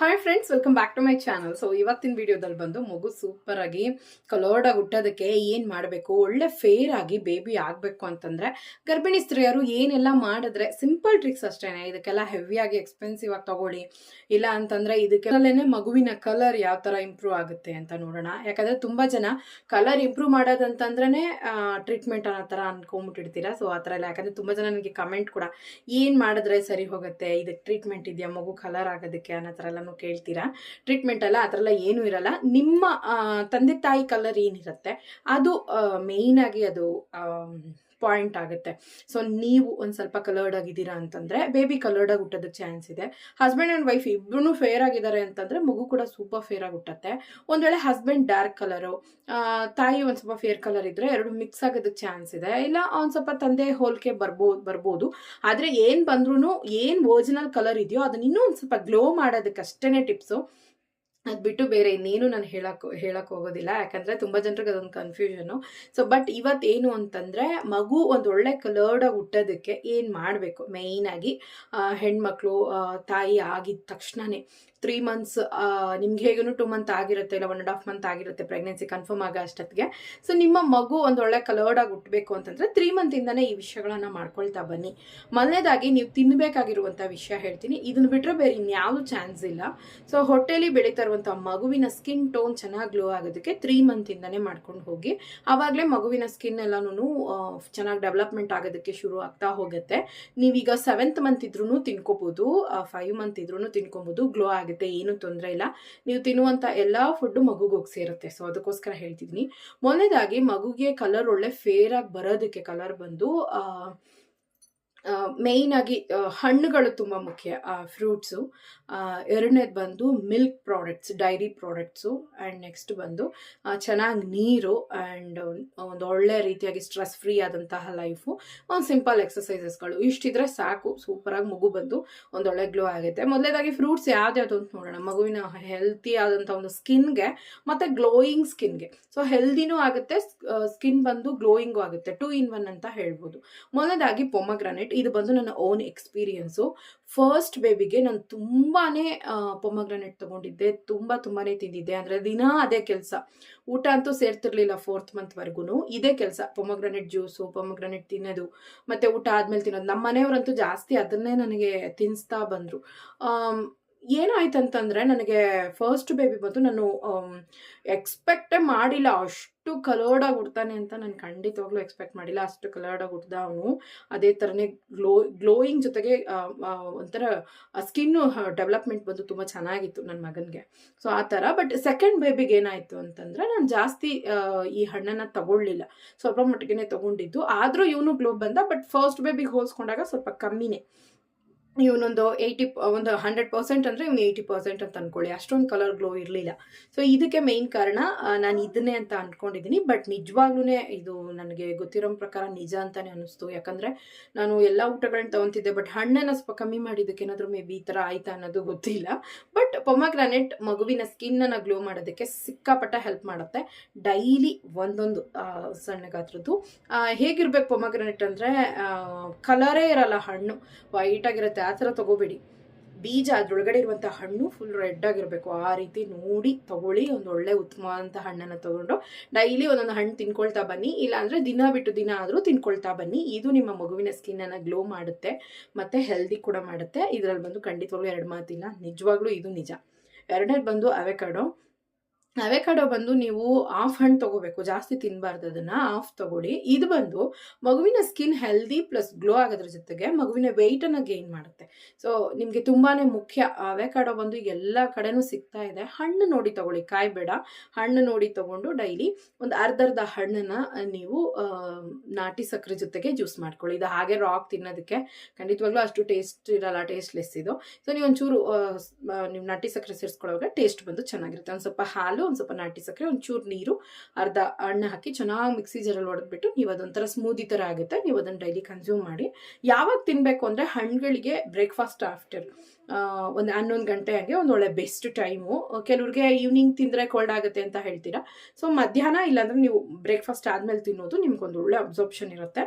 Hi friends welcome back to my channel so ಇವತ್ತಿನ ವಿಡಿಯೋದಲ್ಲಿ ಬಂದು ಮಗು ಸೂಪರ್ ಆಗಿ ಕಲರ್ಡ್ ಆಗಿ ಹುಟ್ಟೋದಕ್ಕೆ ಏನು ಮಾಡಬೇಕು, ಒಳ್ಳೆ ಫೇರ್ ಆಗಿ ಬೇಬಿ ಆಗಬೇಕು ಅಂತಂದ್ರೆ ಗರ್ಭಿಣಿ ಸ್ತ್ರೀಯರು ಏನೆಲ್ಲ ಮಾಡಿದ್ರೆ ಸಿಂಪಲ್ ಟ್ರಿಕ್ಸ್ ಅಷ್ಟೇನೆ. ಇದಕ್ಕೆಲ್ಲ ಹೆವಿಯಾಗಿ ಎಕ್ಸ್ಪೆನ್ಸಿವ್ ಆಗಿ ತಗೊಳ್ಳಿ. ಇಲ್ಲ ಅಂತಂದ್ರೆ ಇದಕ್ಕೆಲ್ಲೇ ಮಗುವಿನ ಕಲರ್ ಯಾವ ತರ ಇಂಪ್ರೂವ್ ಆಗುತ್ತೆ ಅಂತ ನೋಡೋಣ. ಯಾಕಂದ್ರೆ ತುಂಬಾ ಜನ ಕಲರ್ ಇಂಪ್ರೂವ್ ಮಾಡೋದಂತಂದ್ರೆ ಟ್ರೀಟ್ಮೆಂಟ್ ಅನ್ನೋ ಥರ ಅನ್ಕೊಂಬಿಟ್ಟಿರ್ತೀರಾ ಸೊ ಆ ಥರ ಇಲ್ಲ. ಯಾಕಂದ್ರೆ ತುಂಬಾ ಜನ ನನಗೆ ಕಮೆಂಟ್ ಕೂಡ, ಏನು ಮಾಡಿದ್ರೆ ಸರಿ ಹೋಗುತ್ತೆ? ಇದಕ್ಕೆ ಟ್ರೀಟ್ಮೆಂಟ್ ಇದೆಯಾ ಮಗು ಕಲರ್ ಆಗೋದಕ್ಕೆ? ಅನ್ನೋ ಥರ ಎಲ್ಲನೂ ಕೇಳ್ತೀರಾ? ಟ್ರೀಟ್ಮೆಂಟ್ ಅಲ್ಲ ಆ ಏನೂ ಇರಲ್ಲ. ನಿಮ್ಮ ತಂದೆ ತಾಯಿ ಕಲರ್ ಏನಿರುತ್ತೆ? ಅದು ಮೇಯ್ನ್ ಆಗಿ ಅದು ಪಾಯಿಂಟ್ ಆಗುತ್ತೆ. ಸೊ ನೀವು ಒಂದು ಸ್ವಲ್ಪ ಕಲರ್ಡ್ ಆಗಿದ್ದೀರಾ ಅಂತಂದ್ರೆ ಬೇಬಿ ಕಲರ್ಡ್ ಆಗಿ ಹುಟ್ಟೋದಕ್ಕೆ ಚಾನ್ಸ್ ಇದೆ. ಹಸ್ಬೆಂಡ್ ಆ್ಯಂಡ್ ವೈಫ್ ಇಬ್ಬರೂ ಫೇರ್ ಆಗಿದ್ದಾರೆ ಅಂತಂದ್ರೆ, ಮಗು ಕೂಡ ಸೂಪರ್ ಫೇರ್ ಆಗಿ ಹುಟ್ಟತ್ತೆ. ಒಂದ್ ವೇಳೆ ಹಸ್ಬೆಂಡ್ ಡಾರ್ಕ್ ಕಲರು ತಾಯಿ ಒಂದ್ ಸ್ವಲ್ಪ ಫೇರ್ ಕಲರ್ ಇದ್ರೆ, ಎರಡು ಮಿಕ್ಸ್ ಆಗೋದಕ್ಕೆ ಚಾನ್ಸ್ ಇದೆ. ಇಲ್ಲ, ಒಂದ್ ಸ್ವಲ್ಪ ತಂದೆ ಹೋಲಿಕೆ ಬರ್ಬೋದು ಬರ್ಬೋದು. ಆದ್ರೆ ಏನ್ ಬಂದ್ರೂ ಏನ್ ಒರಿಜಿನಲ್ ಕಲರ್ ಇದೆಯೋ, ಅದನ್ನ ಇನ್ನೂ ಒಂದ್ ಸ್ವಲ್ಪ ಗ್ಲೋ ಮಾಡೋದಕ್ಕೆ ಅಷ್ಟೇನೆ ಟಿಪ್ಸು ಅದ್ ಬಿಟ್ಟು ಬೇರೆ ಇನ್ನೇನು ನಾನು ಹೇಳಕ್ಕೆ ಹೇಳಕ್ಕೆ ಹೋಗೋದಿಲ್ಲ. ಯಾಕಂದರೆ ತುಂಬ ಜನರಿಗೆ ಅದೊಂದು ಕನ್ಫ್ಯೂಷನು ಸೊ ಬಟ್ ಇವತ್ತು ಏನು ಅಂತಂದ್ರೆ ಮಗು ಒಂದು ಒಳ್ಳೆ ಕಲರ್ಡಾಗಿ ಹುಟ್ಟೋದಕ್ಕೆ ಏನು ಮಾಡಬೇಕು? ಮೇಯ್ನಾಗಿ ಹೆಣ್ಮಕ್ಳು ತಾಯಿ ಆಗಿದ ತಕ್ಷಣನೇ. ತ್ರೀ ಮಂತ್ಸ್ ನಿಮ್ಗೆ ಹೇಗೂ ಟೂ ಮಂತ್ ಆಗಿರುತ್ತೆ ಇಲ್ಲ ಒನ್ ಅಂಡ್ ಹಾಫ್ ಮಂತ್ ಆಗಿರುತ್ತೆ ಪ್ರೆಗ್ನೆನ್ಸಿ ಕನ್ಫರ್ಮ್ ಆಗೋ ಅಷ್ಟೊತ್ತಿಗೆ. ಸೊ ನಿಮ್ಮ ಮಗು ಒಂದು ಒಳ್ಳೆ ಕಲರ್ಡ್ ಆಗಿ ಹುಟ್ಟಬೇಕು ಅಂತಂದ್ರೆ ತ್ರೀ ಮಂತಿಂದನೇ ಈ ವಿಷಯಗಳನ್ನು ಮಾಡ್ಕೊಳ್ತಾ ಬನ್ನಿ. ಮೊದಲನೇದಾಗಿ ನೀವು ತಿನ್ನಬೇಕಾಗಿರುವಂಥ ವಿಷಯ ಹೇಳ್ತೀನಿ. ಇದನ್ನ ಬಿಟ್ಟರೆ ಬೇರೆ ಇನ್ಯಾವುದು ಚಾನ್ಸ್ ಇಲ್ಲ. ಸೊ ಹೊಟ್ಟೆಲಿ ಬೆಳೀತಾ ಇರುವಂಥ ಮಗುವಿನ ಸ್ಕಿನ್ ಟೋನ್ ಚೆನ್ನಾಗಿ ಗ್ಲೋ ಆಗೋದಕ್ಕೆ ತ್ರೀ ಮಂತಿಂದನೇ ಮಾಡ್ಕೊಂಡು ಹೋಗಿ. ಆವಾಗಲೇ ಮಗುವಿನ ಸ್ಕಿನ್ ಎಲ್ಲನೂ ಚೆನ್ನಾಗಿ ಡೆವಲಪ್ಮೆಂಟ್ ಆಗೋದಕ್ಕೆ ಶುರು ಆಗ್ತಾ ಹೋಗುತ್ತೆ. ನೀವೀಗ ಸೆವೆಂತ್ ಮಂತ್ ಇದ್ರೂ ತಿನ್ಕೋಬೋದು ಫೈವ್ ಮಂತ್ ಇದ್ರೂ ತಿನ್ಕೊಬೋದು ಗ್ಲೋ ಆಗುತ್ತೆ, ಏನು ತೊಂದರೆ ಇಲ್ಲ. ನೀವು ತಿನ್ನುವಂಥ ಎಲ್ಲ ಫುಡ್ಡು ಮಗುಗೆ ಸೇರುತ್ತೆ ಸೊ ಅದಕ್ಕೋಸ್ಕರ ಹೇಳ್ತಿದ್ದೀನಿ ಮೊದಲನೇದಾಗಿ ಮಗುಗೆ ಕಲರ್ ಒಳ್ಳೆ ಫೇರಾಗಿ ಬರೋದಕ್ಕೆ ಕಲರ್ ಬಂದು ಮೇಯ್ನ್ ಆಗಿ ಹಣ್ಣುಗಳು ತುಂಬ ಮುಖ್ಯ ಫ್ರೂಟ್ಸು ಎರಡನೇದು ಬಂದು milk products dairy products and next ಬಂದು ಚೆನ್ನಾಗಿ ನೀರು ಆ್ಯಂಡ್ ಒಂದು ಒಳ್ಳೆ ರೀತಿಯಾಗಿ ಸ್ಟ್ರೆಸ್ ಫ್ರೀ ಆದಂತಹ ಲೈಫು ಒಂದು ಸಿಂಪಲ್ ಎಕ್ಸಸೈಸಸ್ಗಳು ಇಷ್ಟಿದ್ರೆ ಸಾಕು. ಸೂಪರಾಗಿ ಮಗು ಬಂದು ಒಂದೊಳ್ಳೆ ಗ್ಲೋ ಆಗುತ್ತೆ. ಮೊದಲೇದಾಗಿ ಫ್ರೂಟ್ಸ್ ಯಾವ್ದ್ಯಾವ್ದು ಅಂತ ನೋಡೋಣ. ಮಗುವಿನ ಹೆಲ್ತಿ ಆದಂಥ ಒಂದು ಸ್ಕಿನ್ಗೆ ಮತ್ತು ಗ್ಲೋಯಿಂಗ್ ಸ್ಕಿನ್ಗೆ ಸೊ ಹೆಲ್ದಿನೂ ಆಗುತ್ತೆ ಸ್ಕಿನ್ ಬಂದು ಗ್ಲೋಯಿಂಗು ಆಗುತ್ತೆ. ಟೂ ಇನ್ ಒನ್ ಅಂತ ಹೇಳ್ಬೋದು. ಮೊದಲನೇದಾಗಿ ಪೊಮಗ್ರಾನೆಟ್ ಇದು ಬಂದು ನನ್ನ ಓನ್ ಎಕ್ಸ್ಪೀರಿಯನ್ಸು ಫಸ್ಟ್ ಬೇಬಿಗೆ ನಾನು ತುಂಬಾ ಪೊಮಗ್ರನೆಟ್ ತಗೊಂಡಿದ್ದೆ. ತುಂಬ ತುಂಬಾ ತಿಂದಿದ್ದೆ. ಅಂದರೆ ದಿನ ಅದೇ ಕೆಲಸ. ಊಟ ಅಂತೂ ಸೇರ್ತಿರ್ಲಿಲ್ಲ ಫೋರ್ತ್ ಮಂತ್ವರೆಗೂ ಇದೇ ಕೆಲಸ. ಪೊಮಗ್ರನೆಟ್ ಜ್ಯೂಸು ಪೊಮಗ್ರನೆಟ್ ತಿನ್ನೋದು. ಮತ್ತು ಊಟ ಆದಮೇಲೆ ತಿನ್ನೋದು. ನಮ್ಮ ಮನೆಯವರಂತೂ ಜಾಸ್ತಿ ಅದನ್ನೇ ನನಗೆ ತಿನ್ನಿಸ್ತಾ ಬಂದರು. ಏನಾಯ್ತಂತಂದ್ರೆ ನನಗೆ ಫಸ್ಟ್ ಬೇಬಿ ಬಂತು ನಾನು ಎಕ್ಸ್ಪೆಕ್ಟೇ ಮಾಡಿಲ್ಲ. ಅಷ್ಟು ಕಲರ್ಡ್ ಆಗಿ ಹುಡ್ತಾನೆ ಅಂತ ನಾನು ಖಂಡಿತವಾಗ್ಲೂ ಎಕ್ಸ್ಪೆಕ್ಟ್ ಮಾಡಿಲ್ಲ. ಅಷ್ಟು ಕಲರ್ಡ್ ಆಗಿ ಹುಟ್ಟಿದ ಅವನು. ಅದೇ ಥರನೇ ಗ್ಲೋ ಗ್ಲೋಯಿಂಗ್ ಜೊತೆಗೆ ಒಂಥರ ಸ್ಕಿನ್ನು ಡೆವಲಪ್ಮೆಂಟ್ ಬಂದು ತುಂಬ ಚೆನ್ನಾಗಿತ್ತು ನನ್ನ ಮಗನಿಗೆ. ಸೊ ಆ ಥರ. ಬಟ್ ಸೆಕೆಂಡ್ ಬೇಬಿಗೆ ಏನಾಯಿತು ಅಂತಂದ್ರೆ ನಾನು ಜಾಸ್ತಿ ಈ ಹಣ್ಣನ್ನು ತಗೊಳ್ಳಿಲ್ಲ. ಸ್ವಲ್ಪ ಮಟ್ಟಿಗೆ ತಗೊಂಡಿದ್ದು. ಆದರೂ ಇವನು ಗ್ಲೋ ಬಂದ. ಬಟ್ ಫಸ್ಟ್ ಬೇಬಿಗೆ ಹೋಲಿಸ್ಕೊಂಡಾಗ ಸ್ವಲ್ಪ ಕಮ್ಮಿನೇ. ಇವನೊಂದು ಏಯ್ಟಿ ಒಂದು ಹಂಡ್ರೆಡ್ ಪರ್ಸೆಂಟ್ ಅಂದರೆ ಇವನು ಏಯ್ಟಿ ಪರ್ಸೆಂಟ್ ಅಂತ ಅನ್ಕೊಳ್ಳಿ. ಅಷ್ಟೊಂದು ಕಲರ್ ಗ್ಲೋ ಇರಲಿಲ್ಲ. ಸೊ ಇದಕ್ಕೆ ಮೇಯ್ನ್ ಕಾರಣ ನಾನು ಇದನ್ನೇ ಅಂತ ಅಂದ್ಕೊಂಡಿದ್ದೀನಿ ಬಟ್ ನಿಜವಾಗ್ಲೂ ಇದು ನನಗೆ ಗೊತ್ತಿರೋ ಪ್ರಕಾರ ನಿಜ ಅಂತಾನೆ ಅನಿಸ್ತು. ಯಾಕಂದರೆ ನಾನು ಎಲ್ಲ ಊಟಗಳನ್ನ ತಗೊತಿದ್ದೆ ಬಟ್ ಹಣ್ಣನ್ನು ಸ್ವಲ್ಪ ಕಮ್ಮಿ ಮಾಡಿದ್ದಕ್ಕೆ ಏನಾದರೂ ಮೇ ಬಿ ಈ ಥರ ಆಯ್ತಾ ಅನ್ನೋದು ಗೊತ್ತಿಲ್ಲ. ಬಟ್ ಪೊಮಾಗ್ರಾನೆಟ್ ಮಗುವಿನ ಸ್ಕಿನ್ನನ್ನು ಗ್ಲೋ ಮಾಡೋದಕ್ಕೆ ಸಿಕ್ಕಾಪಟ್ಟ ಹೆಲ್ಪ್ ಮಾಡುತ್ತೆ. ಡೈಲಿ ಒಂದೊಂದು ಸಣ್ಣ ಗಾತ್ರದ್ದು. ಹೇಗಿರ್ಬೇಕು ಪೊಮಗ್ರಾನೆಟ್ ಅಂದರೆ ಕಲರೇ ಇರಲ್ಲ ಹಣ್ಣು. ವೈಟ್ ಆಗಿರುತ್ತೆ ಆ ಥರ ತಗೋಬೇಡಿ. ಬೀಜ ಅದ್ರೊಳಗಡೆ ಇರುವಂಥ ಹಣ್ಣು ಫುಲ್ ರೆಡ್ ಆಗಿರಬೇಕು. ಆ ರೀತಿ ನೋಡಿ ತಗೊಳ್ಳಿ. ಒಂದು ಒಳ್ಳೆ ಉತ್ತಮವಾದಂಥ ಹಣ್ಣನ್ನು ತಗೊಂಡು ಡೈಲಿ ಒಂದೊಂದು ಹಣ್ಣು ತಿನ್ಕೊಳ್ತಾ ಬನ್ನಿ. ಇಲ್ಲಾಂದರೆ ದಿನ ಬಿಟ್ಟು ದಿನ ಆದರೂ ತಿನ್ಕೊಳ್ತಾ ಬನ್ನಿ. ಇದು ನಿಮ್ಮ ಮಗುವಿನ ಸ್ಕಿನ್ನನ್ನು ಗ್ಲೋ ಮಾಡುತ್ತೆ ಮತ್ತು ಹೆಲ್ದಿ ಕೂಡ ಮಾಡುತ್ತೆ. ಇದರಲ್ಲಿ ಬಂದು ಖಂಡಿತವಾಗ್ಲೂ ಎರಡು ಮಾತಿಲ್ಲ. ನಿಜವಾಗ್ಲೂ ಇದು ನಿಜ. ಎರಡನೇದು ಬಂದು ಅವೆಕಾಡೋ ಅವೆಕಾಡೋ ಬಂದು ನೀವು ಆಫ್ ಹಣ್ಣು ತಗೋಬೇಕು, ಜಾಸ್ತಿ ತಿನ್ನಬಾರ್ದು ಅದನ್ನ ಆಫ್ ತಗೊಳ್ಳಿ. ಇದು ಬಂದು ಮಗುವಿನ ಸ್ಕಿನ್ ಹೆಲ್ದಿ ಪ್ಲಸ್ ಗ್ಲೋ ಆಗೋದ್ರ ಜೊತೆಗೆ ಮಗುವಿನ ವೆಯ್ಟನ್ನು ಗೇನ್ ಮಾಡುತ್ತೆ. ಸೊ ನಿಮಗೆ ತುಂಬಾ ಮುಖ್ಯ ಅವೆಕಾಡೋ ಬಂದು ಎಲ್ಲ ಕಡೆನೂ ಸಿಗ್ತಾ ಇದೆ. ಹಣ್ಣು ನೋಡಿ ತಗೊಳ್ಳಿ ಕಾಯಿ ಬೇಡ ಹಣ್ಣು ನೋಡಿ ತಗೊಂಡು ಡೈಲಿ ಒಂದು ಅರ್ಧ ಅರ್ಧ ಹಣ್ಣನ್ನು ನೀವು ನಾಟಿ ಸಕ್ಕರೆ ಜೊತೆಗೆ ಜ್ಯೂಸ್ ಮಾಡ್ಕೊಳ್ಳಿ. ಇದು ಹಾಗೆ ರಾಕ್ ತಿನ್ನೋದಕ್ಕೆ ಖಂಡಿತವಾಗ್ಲೂ ಅಷ್ಟು ಟೇಸ್ಟ್ ಇರಲ್ಲ ಟೇಸ್ಟ್ಲೆಸ್ ಇದು. ಸೊ ನೀವು ಒಂಚೂರು ನೀವು ನಾಟಿ ಸಕ್ಕರೆ ಸೇರಿಸ್ಕೊಳ್ಳೋವಾಗ ಟೇಸ್ಟ್ ಬಂದು ಚೆನ್ನಾಗಿರುತ್ತೆ. ಒಂದು ಸ್ವಲ್ಪ ಹಾಲು ಒಂದು ಸ್ವಲ್ಪ ನಾಟಿ ಸಕ್ಕರೆ ಒಂಚೂರು ನೀರು, ಅರ್ಧ ಹಣ್ಣು ಹಾಕಿ ಚೆನ್ನಾಗಿ ಮಿಕ್ಸಿ ಜರಲ್ಲಿ ಹೊಡೆದ್ಬಿಟ್ಟು ನೀವು ಅದೊಂಥರ ಸ್ಮೂದಿ ಥರ ಆಗುತ್ತೆ. ನೀವು ಅದನ್ನು ಡೈಲಿ ಕನ್ಸ್ಯೂಮ್ ಮಾಡಿ. ಯಾವಾಗ ತಿನ್ನಬೇಕು ಅಂದರೆ ಹಣ್ಣುಗಳಿಗೆ ಬ್ರೇಕ್ಫಾಸ್ಟ್ ಆಫ್ಟರ್ ಒಂದು ಹನ್ನೊಂದು ಗಂಟೆ ಹಾಗೆ ಒಂದು ಒಳ್ಳೆ ಬೆಸ್ಟ್ ಟೈಮು ಕೆಲವ್ರಿಗೆ ಈವ್ನಿಂಗ್ ತಿಂದರೆ ಕೋಲ್ಡ್ ಆಗುತ್ತೆ ಅಂತ ಹೇಳ್ತೀರಾ? ಸೊ ಮಧ್ಯಾಹ್ನ ಇಲ್ಲಾಂದ್ರೆ ನೀವು ಬ್ರೇಕ್ಫಾಸ್ಟ್ ಆದಮೇಲೆ ತಿನ್ನೋದು ನಿಮ್ಗೊಂದು ಒಳ್ಳೆ ಅಬ್ಸಾರ್ಪ್ಷನ್ ಇರುತ್ತೆ.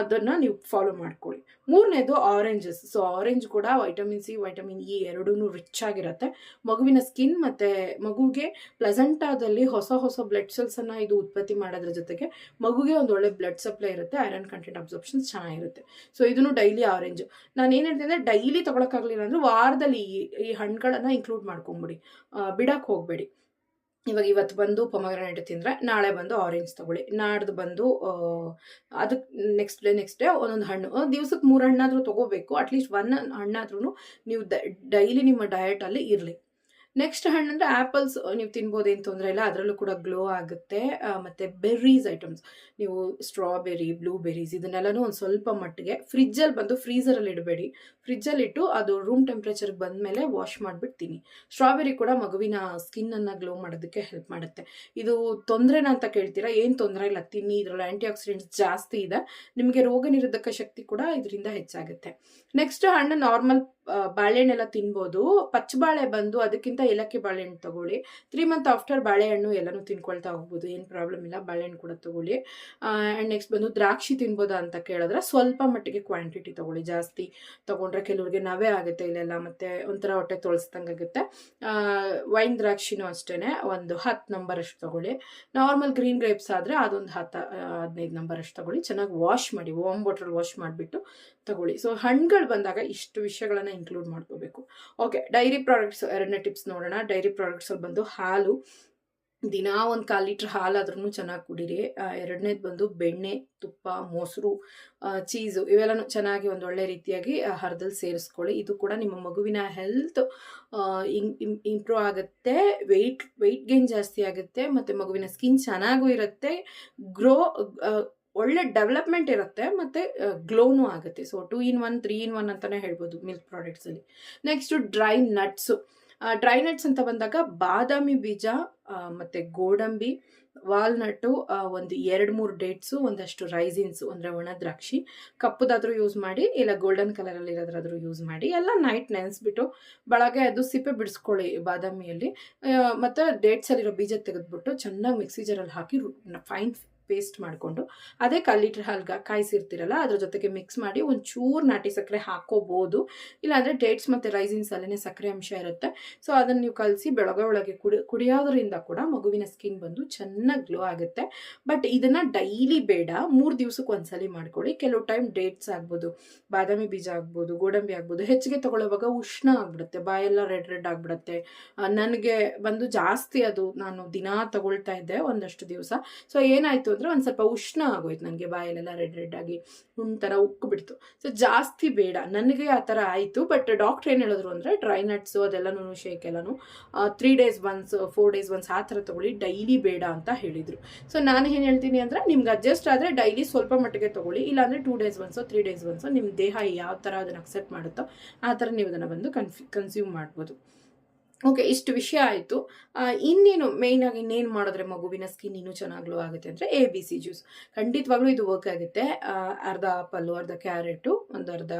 ಅದನ್ನು ನೀವು ಫಾಲೋ ಮಾಡ್ಕೊಳ್ಳಿ. ಮೂರನೇದು ಆರೆಂಜಸ್ ಸೊ ಆರೆಂಜ್ ಕೂಡ ವೈಟಮಿನ್ ಸಿ ವೈಟಮಿನ್ ಇ ಎರಡೂ ರಿಚ್ ಆಗಿರುತ್ತೆ. ಮಗುವಿನ ಸ್ಕಿನ್ ಮತ್ತು ಮಗುಗೆ ಪ್ಲೆಸೆಂಟಾದಲ್ಲಿ ಹೊಸ ಹೊಸ ಬ್ಲಡ್ ಸೆಲ್ಸನ್ನು ಇದು ಉತ್ಪತ್ತಿ ಮಾಡೋದ್ರ ಜೊತೆಗೆ ಮಗುಗೆ ಒಂದು ಒಳ್ಳೆ ಬ್ಲಡ್ ಸಪ್ಲೈ ಇರುತ್ತೆ ಐರನ್ ಕಂಟೆಂಟ್ ಅಬ್ಸಾರ್ಪ್ಷನ್ಸ್ ಚೆನ್ನಾಗಿರುತ್ತೆ. ಸೊ ಇದನ್ನು ಡೈಲಿ ಆರೆಂಜ್ ನಾನು ಏನು ಹೇಳ್ತೀನಿ ಅಂದರೆ ಡೈಲಿ ತೊಗೊಳಕ್ಕಾಗಲಿಲ್ಲ ಅಂದರೆ ವಾರದಲ್ಲಿ ಈ ಹಣ್ಣುಗಳನ್ನು ಇನ್ಕ್ಲೂಡ್ ಮಾಡ್ಕೊಂಬಿಡಿ. ಬಿಡಕ್ಕೆ ಹೋಗಬೇಡಿ. ಇವಾಗ ಇವತ್ತು ಬಂದು ಪೊಮಗ್ರನೇಟ್ ತಿಂದರೆ ನಾಳೆ ಬಂದು ಆರೆಂಜ್ ತಗೊಳ್ಳಿ. ನಾಡ್ದು ಬಂದು ಅದಕ್ಕೆ ನೆಕ್ಸ್ಟ್ ಡೇ ನೆಕ್ಸ್ಟ್ ಡೇ ಒಂದೊಂದು ಹಣ್ಣು. ದಿವ್ಸಕ್ಕೆ ಮೂರು ಹಣ್ಣಾದರೂ ತೊಗೋಬೇಕು. ಅಟ್ಲೀಸ್ಟ್ ಒನ್ ಹಣ್ಣಾದ್ರೂ ನೀವು ಡೈಲಿ ನಿಮ್ಮ ಡಯಟಲ್ಲಿ ಇರಲಿ. ನೆಕ್ಸ್ಟ್ ಹಣ್ಣು ಅಂದರೆ ಆ್ಯಪಲ್ಸ್ ನೀವು ತಿನ್ಬೋದು ಏನು ತೊಂದರೆ ಇಲ್ಲ. ಅದರಲ್ಲೂ ಕೂಡ ಗ್ಲೋ ಆಗುತ್ತೆ. ಮತ್ತು ಬೆರ್ರೀಸ್ ಐಟಮ್ಸ್ ನೀವು ಸ್ಟ್ರಾಬೆರಿ ಬ್ಲೂಬೆರೀಸ್ ಇದನ್ನೆಲ್ಲನೂ ಒಂದು ಸ್ವಲ್ಪ ಮಟ್ಟಿಗೆ ಫ್ರಿಜ್ಜಲ್ಲಿ ಬಂದು ಫ್ರೀಸರಲ್ಲಿ ಇಡಬೇಡಿ. ಫ್ರಿಜ್ಜಲ್ಲಿ ಇಟ್ಟು ಅದು ರೂಮ್ ಟೆಂಪ್ರೇಚರ್ಗೆ ಬಂದಮೇಲೆ ವಾಶ್ ಮಾಡಿಬಿಟ್ಟು ಸ್ಟ್ರಾಬೆರಿ ಕೂಡ ಮಗುವಿನ ಸ್ಕಿನ್ನನ್ನು ಗ್ಲೋ ಮಾಡೋದಕ್ಕೆ ಹೆಲ್ಪ್ ಮಾಡುತ್ತೆ. ಇದು ತೊಂದರೆನಾ ಅಂತ ಕೇಳ್ತೀರಾ? ಏನು ತೊಂದರೆ ಇಲ್ಲ. ತಿನ್ನಿ, ಇದರಲ್ಲಿ ಆ್ಯಂಟಿ ಆಕ್ಸಿಡೆಂಟ್ಸ್ ಜಾಸ್ತಿ ಇದೆ. ನಿಮಗೆ ರೋಗ ನಿರೋಧಕ ಶಕ್ತಿ ಕೂಡ ಇದರಿಂದ ಹೆಚ್ಚಾಗುತ್ತೆ. ನೆಕ್ಸ್ಟ್ ಹಣ್ಣು ನಾರ್ಮಲ್ ಬಾಳೆಹಣ್ಣೆಲ್ಲ ತಿನ್ಬೋದು. ಪಚ್ಚಬಾಳೆ ಬಂದು ಅದಕ್ಕಿಂತ ಏಲಕ್ಕಿ ಬಾಳೆಹಣ್ಣು ತಗೊಳ್ಳಿ. ತ್ರೀ ಮಂತ್ ಆಫ್ಟರ್ ಬಾಳೆಹಣ್ಣು ಎಲ್ಲನೂ ತಿನ್ಕೊಳ್ತಾ ಹೋಗ್ಬೋದು. ಏನು ಪ್ರಾಬ್ಲಮ್ ಇಲ್ಲ. ಬಾಳೆಹಣ್ಣು ಕೂಡ ತಗೊಳ್ಳಿ. ಆ್ಯಂಡ್ ನೆಕ್ಸ್ಟ್ ಬಂದು ದ್ರಾಕ್ಷಿ ತಿನ್ಬೋದಾ ಅಂತ ಕೇಳಿದ್ರೆ ಸ್ವಲ್ಪ ಮಟ್ಟಿಗೆ ಕ್ವಾಂಟಿಟಿ ತಗೊಳ್ಳಿ. ಜಾಸ್ತಿ ತಗೊಂಡ್ರೆ ಕೆಲವ್ರಿಗೆ ನವೆ ಆಗುತ್ತೆ ಇಲ್ಲೆಲ್ಲ. ಮತ್ತೆ ಒಂಥರ ಹೊಟ್ಟೆ ತೊಳಸ್ದಂಗೆ ಆಗುತ್ತೆ. ವೈನ್ ದ್ರಾಕ್ಷಿನೂ ಅಷ್ಟೇ ಒಂದು ಹತ್ತು ನಂಬರ್ ಅಷ್ಟು ತಗೊಳ್ಳಿ. ನಾರ್ಮಲ್ ಗ್ರೀನ್ ಗ್ರೇಪ್ಸ್ ಆದರೆ ಅದೊಂದು ಹತ್ತು ಹದಿನೈದು ನಂಬರ್ ಅಷ್ಟು ತಗೊಳ್ಳಿ. ಚೆನ್ನಾಗಿ ವಾಶ್ ಮಾಡಿ ಓಮ್ ಬಾಟಲ್ ವಾಶ್ ಮಾಡಿಬಿಟ್ಟು ತಗೊಳ್ಳಿ. ಸೊ ಹಣ್ಣುಗಳು ಬಂದಾಗ ಇಷ್ಟು ವಿಷಯಗಳನ್ನು ಇನ್ಕ್ಲೂಡ್ ಮಾಡ್ಕೋಬೇಕು. ಓಕೆ ಡೈರಿ ಪ್ರಾಡಕ್ಟ್ಸ್ ಎರಡನೇ ಟಿಪ್ಸ್ ನೋಡೋಣ. ಡೈರಿ ಪ್ರಾಡಕ್ಟ್ಸಲ್ಲಿ ಬಂದು ಹಾಲು. ದಿನಾ ಒಂದು ಕಾಲು ಲೀಟ್ರ್ ಹಾಲಾದ್ರೂ ಚೆನ್ನಾಗಿ ಕುಡೀರಿ. ಎರಡನೇದು ಬಂದು ಬೆಣ್ಣೆ, ತುಪ್ಪ, ಮೊಸರು ಚೀಸು ಇವೆಲ್ಲನೂ ಚೆನ್ನಾಗಿ ಒಂದು ಒಳ್ಳೆ ರೀತಿಯಾಗಿ ಹರಿದಲ್ಲಿ ಸೇರಿಸ್ಕೊಳ್ಳಿ. ಇದು ಕೂಡ ನಿಮ್ಮ ಮಗುವಿನ ಹೆಲ್ತ್ ಇಂಪ್ರೂವ್ ಆಗುತ್ತೆ. ವೆಯ್ಟ್ ವೆಯ್ಟ್ ಗೇನ್ ಜಾಸ್ತಿ ಆಗುತ್ತೆ. ಮತ್ತು ಮಗುವಿನ ಸ್ಕಿನ್ ಚೆನ್ನಾಗೂ ಇರುತ್ತೆ. ಗ್ರೋ ಒಳ್ಳೆ ಡೆವಲಪ್ಮೆಂಟ್ ಇರುತ್ತೆ ಮತ್ತು ಗ್ಲೋನು ಆಗುತ್ತೆ. So two in one three in one ಅಂತಲೇ ಹೇಳ್ಬೋದು milk ಪ್ರಾಡಕ್ಟ್ಸಲ್ಲಿ next dry nuts dry nuts ಅಂತ ಬಂದಾಗ ಬಾದಾಮಿ ಬೀಜ ಮತ್ತು ಗೋಡಂಬಿ ವಾಲ್ನಟ್ಟು ಒಂದು ಎರಡು ಮೂರು ಡೇಟ್ಸು ಒಂದಷ್ಟು ರೈಸಿನ್ಸು ಅಂದರೆ ಒಣ ದ್ರಾಕ್ಷಿ, ಕಪ್ಪುದಾದರೂ ಯೂಸ್ ಮಾಡಿ, ಇಲ್ಲ ಗೋಲ್ಡನ್ ಕಲರಲ್ಲಿ ಇರೋದ್ರಾದರೂ ಯೂಸ್ ಮಾಡಿ, ಎಲ್ಲ ನೈಟ್ ನೆನೆಸ್ಬಿಟ್ಟು ಬೆಳಗ್ಗೆ ಅದು ಸಿಪ್ಪೆ ಬಿಡಿಸ್ಕೊಳ್ಳಿ ಬಾದಾಮಿಯಲ್ಲಿ. ಮತ್ತು ಡೇಟ್ಸಲ್ಲಿರೋ ಬೀಜ ತೆಗೆದ್ಬಿಟ್ಟು ಚೆನ್ನಾಗಿ ಮಿಕ್ಸಿ ಜಾರಲ್ಲಿ ಹಾಕಿ ಫೈನ್ ಪೇಸ್ಟ್ ಮಾಡಿಕೊಂಡು ಅದೇ ಕಾಲು ಲೀಟ್ರ್ ಹಾಲ್ಗೆ ಕಾಯಿಸಿರ್ತೀರಲ್ಲ, ಅದ್ರ ಜೊತೆಗೆ ಮಿಕ್ಸ್ ಮಾಡಿ ಒಂಚೂರು ನಾಟಿ ಸಕ್ಕರೆ ಹಾಕೋಬೋದು. ಇಲ್ಲಾಂದರೆ ಡೇಟ್ಸ್ ಮತ್ತು ರೈಸಿನ್ಸ್ ಅಲ್ಲೇ ಸಕ್ಕರೆ ಅಂಶ ಇರುತ್ತೆ. ಸೊ ಅದನ್ನು ನೀವು ಕಲಸಿ ಬೆಳಗ್ಗೆ ಒಳಗೆ ಕುಡಿ, ಕುಡಿಯೋದ್ರಿಂದ ಕೂಡ ಮಗುವಿನ ಸ್ಕಿನ್ ಬಂದು ಚೆನ್ನಾಗಿ ಗ್ಲೋ ಆಗುತ್ತೆ. ಬಟ್ ಇದನ್ನು ಡೈಲಿ ಬೇಡ, ಮೂರು ದಿವ್ಸಕ್ಕೆ ಒಂದ್ಸಲಿ ಮಾಡ್ಕೊಳ್ಳಿ. ಕೆಲವು ಟೈಮ್ ಡೇಟ್ಸ್ ಆಗ್ಬೋದು, ಬಾದಾಮಿ ಬೀಜ ಆಗ್ಬೋದು, ಗೋಡಂಬಿ ಆಗ್ಬೋದು, ಹೆಚ್ಚಿಗೆ ತಗೊಳ್ಳೋವಾಗ ಉಷ್ಣ ಆಗಿಬಿಡುತ್ತೆ, ಬಾಯೆಲ್ಲ ರೆಡ್ ರೆಡ್ ಆಗಿಬಿಡುತ್ತೆ. ನನಗೆ ಬಂದು ಜಾಸ್ತಿ ಅದು ನಾನು ದಿನಾ ತಗೊಳ್ತಾ ಇದ್ದೆ ಒಂದಷ್ಟು ದಿವಸ. ಸೊ ಏನಾಯಿತು ಅಂದರೆ ಒಂದು ಸ್ವಲ್ಪ ಉಷ್ಣ ಆಗೋಯ್ತು ನನಗೆ ಬಾಯಲ್ಲೆಲ್ಲ ರೆಡ್ ರೆಡ್ ಆಗಿ ಒಂಥರ ಉಕ್ಕು ಬಿಡ್ತು. ಸೊ ಜಾಸ್ತಿ ಬೇಡ. ನನಗೆ ಆ ಥರ ಆಯಿತು ಬಟ್ ಡಾಕ್ಟ್ರ್ ಏನು ಹೇಳಿದ್ರು ಅಂದರೆ ಡ್ರೈ ನಟ್ಸು ಅದೆಲ್ಲನೂ ಶೇಕ್ ಎಲ್ಲನೂ three days once four days once ಆ ಥರ ತೊಗೊಳ್ಳಿ ಡೈಲಿ ಬೇಡ ಅಂತ ಹೇಳಿದರು. ಸೊ ನಾನು ಏನು ಹೇಳ್ತೀನಿ ಅಂದರೆ ನಿಮ್ಗೆ ಅಡ್ಜಸ್ಟ್ ಆದರೆ ಡೈಲಿ ಸ್ವಲ್ಪ ಮಟ್ಟಿಗೆ ತೊಗೊಳ್ಳಿ, ಇಲ್ಲಾಂದರೆ two days once three days once ನಿಮ್ಮ ದೇಹ ಯಾವ ಥರ ಅದನ್ನು ಅಕ್ಸೆಪ್ಟ್ ಮಾಡುತ್ತೋ ಆ ಥರ ನೀವು ಅದನ್ನು ಬಂದು ಕನ್ಫ್ಯೂ ಕನ್ಸ್ಯೂಮ್ ಮಾಡ್ಬೋದು. ಓಕೆ, ಇಷ್ಟು ವಿಷಯ ಆಯಿತು. ಇನ್ನೇನು ಮೇಯ್ನಾಗಿ ಇನ್ನೇನು ಮಾಡಿದ್ರೆ ಮಗುವಿನ ಸ್ಕಿನ್ ಇನ್ನೂ ಚೆನ್ನಾಗ್ಲೂ ಗ್ಲೋ ಆಗುತ್ತೆ ಅಂದರೆ ಎ ಬಿ ಸಿ ಜ್ಯೂಸ್ ಖಂಡಿತವಾಗ್ಲೂ ಇದು ವರ್ಕ್ ಆಗುತ್ತೆ. ಅರ್ಧ ಆಪಲ್ಲು ಅರ್ಧ ಕ್ಯಾರೆಟು, ಒಂದು ಅರ್ಧ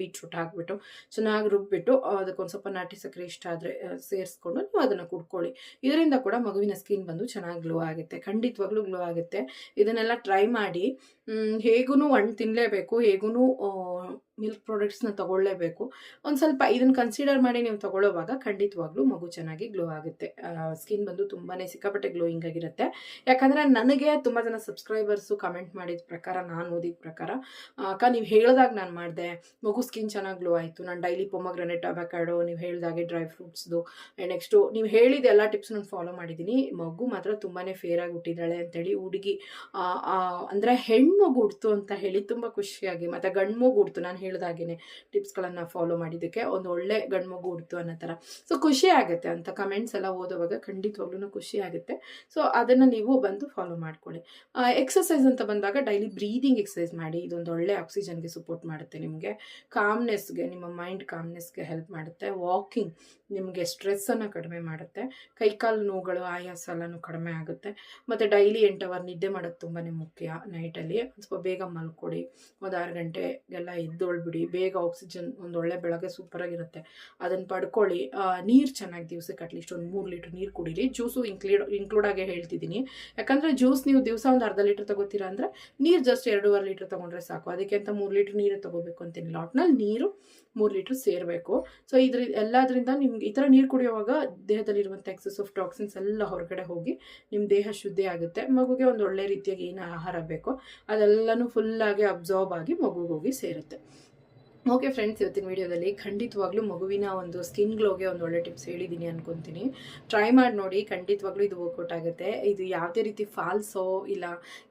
ಬೀಟ್ರೂಟ್ ಹಾಕ್ಬಿಟ್ಟು ಚೆನ್ನಾಗಿ ರುಬ್ಬಿಟ್ಟು ಅದಕ್ಕೊಂದು ಸ್ವಲ್ಪ ನಾಟಿ ಸಕ್ಕರೆ ಇಷ್ಟ ಆದರೆ ಸೇರಿಸ್ಕೊಂಡು ನೀವು ಅದನ್ನು ಕುಡ್ಕೊಳ್ಳಿ. ಇದರಿಂದ ಕೂಡ ಮಗುವಿನ ಸ್ಕಿನ್ ಬಂದು ಚೆನ್ನಾಗಿ ಗ್ಲೋ ಆಗುತ್ತೆ. ಖಂಡಿತವಾಗ್ಲೂ ಗ್ಲೋ ಆಗುತ್ತೆ. ಇದನ್ನೆಲ್ಲ ಟ್ರೈ ಮಾಡಿ. ಹೇಗೂ ಹಣ್ಣು ತಿನ್ನಲೇಬೇಕು ಹೇಗೂ ಮಿಲ್ಕ್ ಪ್ರಾಡಕ್ಟ್ಸ್ನ ತೊಗೊಳ್ಳೇಬೇಕು. ಒಂದು ಸ್ವಲ್ಪ ಇದನ್ನು ಕನ್ಸಿಡರ್ ಮಾಡಿ ನೀವು ತೊಗೊಳ್ಳೋವಾಗ ಖಂಡಿತವಾಗ್ಲೂ ಮಗು ಚೆನ್ನಾಗಿ ಗ್ಲೋ ಆಗುತ್ತೆ. ಸ್ಕಿನ್ ಬಂದು ತುಂಬಾ ಸಿಕ್ಕಾಪಟ್ಟೆ ಗ್ಲೋಯಿಂಗ್ ಆಗಿರುತ್ತೆ. ಯಾಕಂದರೆ ನನಗೆ ತುಂಬ ಜನ ಸಬ್ಸ್ಕ್ರೈಬರ್ಸು ಕಮೆಂಟ್ ಮಾಡಿದ ಪ್ರಕಾರ, ನಾನು ಓದಿದ ಪ್ರಕಾರ ಅಕ್ಕ, ನೀವು ಹೇಳಿದಾಗ ನಾನು ಮಾಡಿದೆ. ಮಗು ಸ್ಕಿನ್ ಚೆನ್ನಾಗಿ ಗ್ಲೋ ಆಯಿತು. ನಾನು ಡೈಲಿ ಪೊಮಗ್ರನೆಟ್ ಅವಾಕಾಡೋ ನೀವು ಹೇಳಿದಾಗೆ ಡ್ರೈ ಫ್ರೂಟ್ಸ್ದು ನೆಕ್ಸ್ಟು ನೀವು ಹೇಳಿದ ಎಲ್ಲ ಟಿಪ್ಸ್ ನಾನು ಫಾಲೋ ಮಾಡಿದ್ದೀನಿ ಮಗು ಮಾತ್ರ ತುಂಬಾ ಫೇರ್ ಆಗಿ ಹುಟ್ಟಿದ್ದಾಳೆ ಅಂತೇಳಿ ಹುಡುಗಿ ಅಂದರೆ ಹೆಣ್ಮಗು ಹುಡ್ತು ಅಂತ ಹೇಳಿ ತುಂಬ ಖುಷಿಯಾಗಿ, ಮತ್ತು ಗಂಡು ಮಗು ಹುಡ್ತು. ನಾನು ಹೇಳ್ದಾಗೇನೆ ಟಿಪ್ಸ್ಗಳನ್ನು ಫಾಲೋ ಮಾಡಿದ್ದಕ್ಕೆ ಒಂದು ಒಳ್ಳೆ ಗಂಡು ಮಗು ಹುಡ್ತು ಅನ್ನೋ ಥರ. ಸೊ ಖುಷಿ ಆಗುತ್ತೆ ಅಂತ ಕಮೆಂಟ್ಸ್ ಎಲ್ಲ ಓದೋವಾಗ ಖಂಡಿತವಾಗ್ಲೂ ಖುಷಿ ಆಗುತ್ತೆ. ಸೊ ಅದನ್ನು ನೀವು ಬಂದು ಫಾಲೋ ಮಾಡ್ಕೊಳ್ಳಿ. ಎಕ್ಸಸೈಸ್ ಅಂತ ಬಂದಾಗ ಡೈಲಿ ಬ್ರೀದಿಂಗ್ ಎಕ್ಸಸೈಸ್ ಮಾಡಿ, ಇದೊಂದು ಒಳ್ಳೆ ಆಕ್ಸಿಜನ್ಗೆ ಸಪೋರ್ಟ್ ಮಾಡುತ್ತೆ ನಿಮಗೆ. ಕಾಮ್ನೆಸ್ಗೆ ನಿಮ್ಮ ಮೈಂಡ್ ಕಾಮ್ನೆಸ್ಗೆ ಹೆಲ್ಪ್ ಮಾಡುತ್ತೆ. ವಾಕಿಂಗ್ ನಿಮಗೆ ಸ್ಟ್ರೆಸ್ಸನ್ನು ಕಡಿಮೆ ಮಾಡುತ್ತೆ. ಕೈಕಾಲು ನೋವುಗಳು, ಆಯಾಸ ಎಲ್ಲನೂ ಕಡಿಮೆ ಆಗುತ್ತೆ. ಮತ್ತು ಡೈಲಿ ಎಂಟು ಅವರ್ ನಿದ್ದೆ ಮಾಡೋದು ತುಂಬಾ ಮುಖ್ಯ ನೈಟಲ್ಲಿ ಸ್ವಲ್ಪ ಬೇಗ ಮಲ್ಕೊಡಿ ಒಂದು ಆರು ಗಂಟೆಗೆಲ್ಲ ಎದ್ದೊಳ್ಬೇಕು ತಗೊಳ್ಬಿಡಿ ಬೇಗ ಆಕ್ಸಿಜನ್ ಒಂದು ಒಳ್ಳೆ ಬೆಳಗ್ಗೆ ಸೂಪರಾಗಿರುತ್ತೆ ಅದನ್ನು ಪಡ್ಕೊಳ್ಳಿ ನೀರು ಚೆನ್ನಾಗಿ ದಿವ್ಸಕ್ಕೆ ಅಟ್ಲೀಸ್ಟ್ ಒಂದು ಮೂರು ಲೀಟ್ರ್ ನೀರು ಕುಡೀರಿ. ಜ್ಯೂಸು ಇನ್ಕ್ಲೂಡ್ ಇನ್ಕ್ಲೂಡ್ ಆಗೇ ಹೇಳ್ತಿದ್ದೀನಿ. ಯಾಕಂದರೆ ಜ್ಯೂಸ್ ನೀವು ದಿವಸ ಒಂದು ಅರ್ಧ ಲೀಟ್ರ್ ತಗೋತೀರಾ ಅಂದರೆ ನೀರು ಜಸ್ಟ್ ಎರಡೂವರೆ ಲೀಟ್ರ್ ತೊಗೊಂಡ್ರೆ ಸಾಕು. ಅದಕ್ಕೆ ಅಂತ ಮೂರು ಲೀಟ್ರ್ ನೀರು ತೊಗೋಬೇಕು ಅಂತೇನಿಲ್ಲ ಒಟ್ನಲ್ಲಿ ನೀರು ಮೂರು ಲೀಟ್ರ್ ಸೇರಬೇಕು. ಸೊ ಇದ್ರ, ಎಲ್ಲದರಿಂದ ನಿಮ್ಗೆ ಈ ಥರ ನೀರು ಕುಡಿಯುವಾಗ ದೇಹದಲ್ಲಿರುವಂಥ ಎಕ್ಸಸ್ ಆಫ್ ಟಾಕ್ಸಿನ್ಸ್ ಎಲ್ಲ ಹೊರಗಡೆ ಹೋಗಿ ನಿಮ್ಮ ದೇಹ ಶುದ್ಧಿ ಆಗುತ್ತೆ. ಮಗುಗೆ ಒಂದು ಒಳ್ಳೆ ರೀತಿಯಾಗಿ ಏನು ಆಹಾರ ಬೇಕೋ, ಅದೆಲ್ಲನೂ ಫುಲ್ಲಾಗಿ ಅಬ್ಸಾರ್ಬ್ ಆಗಿ ಮಗುಗೋಗಿ ಸೇರುತ್ತೆ. ಓಕೆ ಫ್ರೆಂಡ್ಸ್ ಇವತ್ತಿನ ವಿಡಿಯೋದಲ್ಲಿ ಖಂಡಿತವಾಗ್ಲೂ ಮಗುವಿನ ಒಂದು ಸ್ಕಿನ್ ಗ್ಲೋಗೆ ಒಂದು ಒಳ್ಳೆ ಟಿಪ್ಸ್ ಹೇಳಿದ್ದೀನಿ ಅನ್ಕೊತೀನಿ. ಟ್ರೈ ಮಾಡಿ ನೋಡಿ, ಖಂಡಿತವಾಗ್ಲೂ ಇದು ವರ್ಕೌಟ್ ಆಗುತ್ತೆ. ಇದು ಯಾವುದೇ ರೀತಿ ಫಾಲ್ಸೋ ಇಲ್ಲ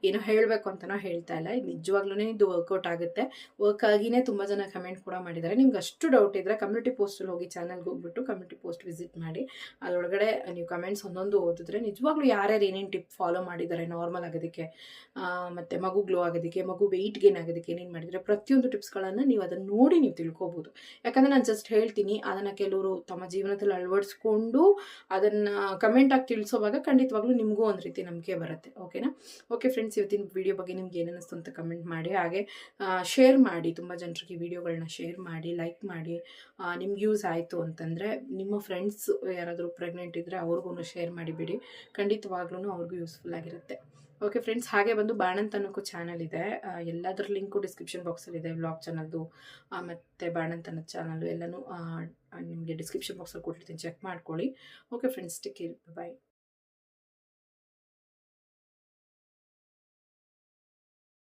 ಏನೋ ಹೇಳಬೇಕು ಅಂತನೋ ಹೇಳ್ತಾ ಇಲ್ಲ. ಇದು ನಿಜವಾಗ್ಲೂ ಇದು ವರ್ಕೌಟ್ ಆಗುತ್ತೆ. ವರ್ಕ್ ಆಗಿನೇ ತುಂಬ ಜನ ಕಮೆಂಟ್ ಕೂಡ ಮಾಡಿದ್ದಾರೆ. ನಿಮ್ಗೆ ಅಷ್ಟು ಡೌಟ್ ಇದ್ದರೆ ಕಮ್ಯುನಿಟಿ ಪೋಸ್ಟಲ್ಲಿ ಹೋಗಿ ಚಾನಲ್ಗೆ ಹೋಗ್ಬಿಟ್ಟು ಕಮ್ಯುನಿಟಿ ಪೋಸ್ಟ್ ವಿಸಿಟ್ ಮಾಡಿ. ಅದರೊಳಗಡೆ ನೀವು ಕಮೆಂಟ್ಸ್ ಒಂದೊಂದು ಓದಿದ್ರೆ ನಿಜವಾಗ್ಲೂ ಯಾರ್ಯಾರು ಏನೇನು ಟಿಪ್ ಫಾಲೋ ಮಾಡಿದ್ದಾರೆ ನಾರ್ಮಲ್ ಆಗೋದಕ್ಕೆ ಮತ್ತು ಮಗು ಗ್ಲೋ ಆಗೋದಕ್ಕೆ, ಮಗು ವೆಯ್ಟ್ ಗೇನ್ ಆಗೋದಕ್ಕೆ ಏನೇನು ಮಾಡಿದರೆ ಪ್ರತಿಯೊಂದು ಟಿಪ್ಸ್ಗಳನ್ನು ನೀವು ಅದನ್ನು ನೋಡಿ ನೀವು ತಿಳ್ಕೊಬೋದು. ಯಾಕಂದರೆ ನಾನು ಜಸ್ಟ್ ಹೇಳ್ತೀನಿ, ಅದನ್ನು ಕೆಲವರು ತಮ್ಮ ಜೀವನದಲ್ಲಿ ಅಳವಡಿಸ್ಕೊಂಡು ಅದನ್ನು ಕಮೆಂಟಾಗಿ ತಿಳಿಸೋವಾಗ ಖಂಡಿತವಾಗ್ಲೂ ನಿಮಗೂ ಒಂದು ರೀತಿ ನಂಬಿಕೆ ಬರುತ್ತೆ. ಓಕೆನಾ ಓಕೆ ಫ್ರೆಂಡ್ಸ್ ಇವತ್ತಿನ ವಿಡಿಯೋ ಬಗ್ಗೆ ನಿಮ್ಗೆ ಏನಿಸ್ತು ಅಂತ ಕಮೆಂಟ್ ಮಾಡಿ. ಹಾಗೆ ಶೇರ್ ಮಾಡಿ. ತುಂಬ ಜನರಿಗೆ ವಿಡಿಯೋಗಳನ್ನ ಶೇರ್ ಮಾಡಿ ಲೈಕ್ ಮಾಡಿ. ನಿಮ್ಗೆ ಯೂಸ್ ಆಯಿತು ಅಂತಂದರೆ ನಿಮ್ಮ ಫ್ರೆಂಡ್ಸ್ ಯಾರಾದರೂ ಪ್ರೆಗ್ನೆಂಟ್ ಇದ್ದರೆ ಅವ್ರಿಗೂ ಶೇರ್ ಮಾಡಿಬಿಡಿ ಖಂಡಿತವಾಗ್ಲೂ ಅವ್ರಿಗೂ ಯೂಸ್ಫುಲ್ ಆಗಿರುತ್ತೆ. ಓಕೆ ಫ್ರೆಂಡ್ಸ್ ಹಾಗೆ ಬಂದು ಬಾಣಂತ ಅನ್ನೋಕ್ಕೂ ಚಾನಲ್ ಇದೆ. ಎಲ್ಲದರ ಲಿಂಕು ಡಿಸ್ಕ್ರಿಪ್ಷನ್ ಬಾಕ್ಸಲ್ಲಿ ಇದೆ ವ್ಲಾಗ್ ಚಾನಲ್ದು ಮತ್ತು ಬಾಣಂತ ಅನ್ನೋ ಚಾನಲ್ಲು ಎಲ್ಲನೂ ನಿಮಗೆ ಡಿಸ್ಕ್ರಿಪ್ಷನ್ ಬಾಕ್ಸಲ್ಲಿ ಕೊಟ್ಟಿರ್ತೀನಿ. ಚೆಕ್ ಮಾಡ್ಕೊಳ್ಳಿ. Okay friends take care bye